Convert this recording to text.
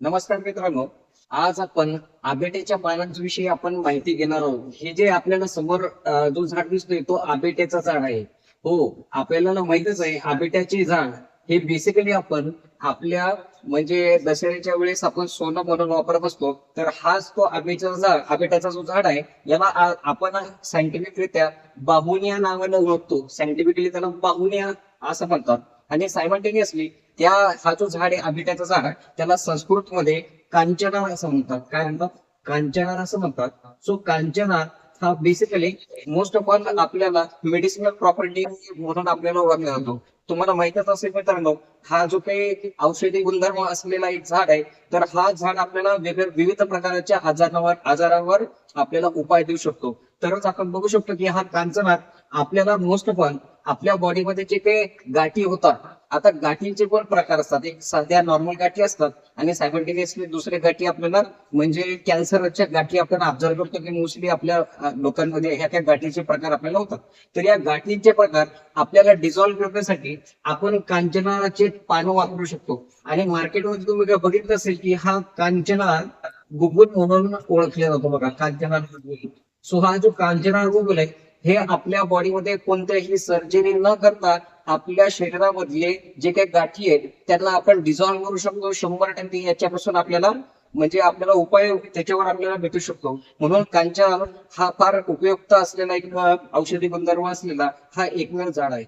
नमस्कार मित्रांनो. आज आपण आबेटेच्या पानांविषयी आपण माहिती घेणार आहोत. हे जे आपल्याला समोर जो झाड दिसतोय तो आबेटेचा झाड आहे. हो आपल्याला माहितच आहे आबेट्याचे झाड हे बेसिकली आपण आपल्या म्हणजे दसऱ्याच्या वेळेस आपण सोनं म्हणून वापरत असतो. तर हाच तो आबेचा झाड आबेट्याचा जो झाड आहे याला आपण सायंटिफिकरित्या बाहुनिया नावानं ओळखतो. सायंटिफिकली त्याला बाहुनिया असं म्हणतात. आणि सायमल्टेनियसली त्या हा जो झाड आहे आंबिट्याचा झाड त्याला संस्कृत मध्ये कांचना असं म्हणतात. काय म्हणतात? कांचना असं म्हणतात. सो कांचना हा बेसिकली मोस्ट ऑफ ऑल आपल्याला मेडिसिनल प्रॉपर्टी म्हणून आपल्याला ओळखला जातो. तुम्हाला माहितच असेल मित्रांनो हा जो काही औषधी गुणधर्म असलेला एक झाड आहे तर हा झाड आपल्याला वेगळ्या विविध प्रकारच्या आजारावर आजारावर आपल्याला उपाय देऊ शकतो. तरच आपण बघू शकतो की हा कांचना आपल्याला मोस्ट ऑफ ऑल आपल्या बॉडीमध्ये जे काही गाठी होतात आता गाठींचे पण प्रकार असतात. एक साध्या नॉर्मल गाठी असतात आणि सायमल्टेनियसली दुसरे गाठी आपल्याला म्हणजे कॅन्सरच्या गाठी आपण ऑब्झर्व करतो की मोस्टली आपल्या लोकांमध्ये ह्या त्या गाठीचे प्रकार आपल्याला होतात. तर या गाठींचे प्रकार आपल्याला डिझॉल्व्ह करण्यासाठी आपण कांचनाचे पानं वापरू शकतो. आणि मार्केटमध्ये तुम्ही काय बघितलं असेल की हा कांचना गुगुल म्हणून ओळखला जातो बघा कांचना सो हा जो कांचना गुगुल आहे हे आपल्या बॉडीमध्ये कोणत्याही सर्जरी न करता आपल्या शरीरामधले जे काही गाठी आहेत त्यांना आपण डिझॉल्व्ह करू शकतो. शंभर टक्के याच्यापासून आपल्याला म्हणजे आपल्याला उपाय त्याच्यावर आपल्याला भेटू शकतो. म्हणून कांचा हा फार उपयुक्त असलेला एक औषधी गुणधर्म असलेला हा एकमेव झाड आहे.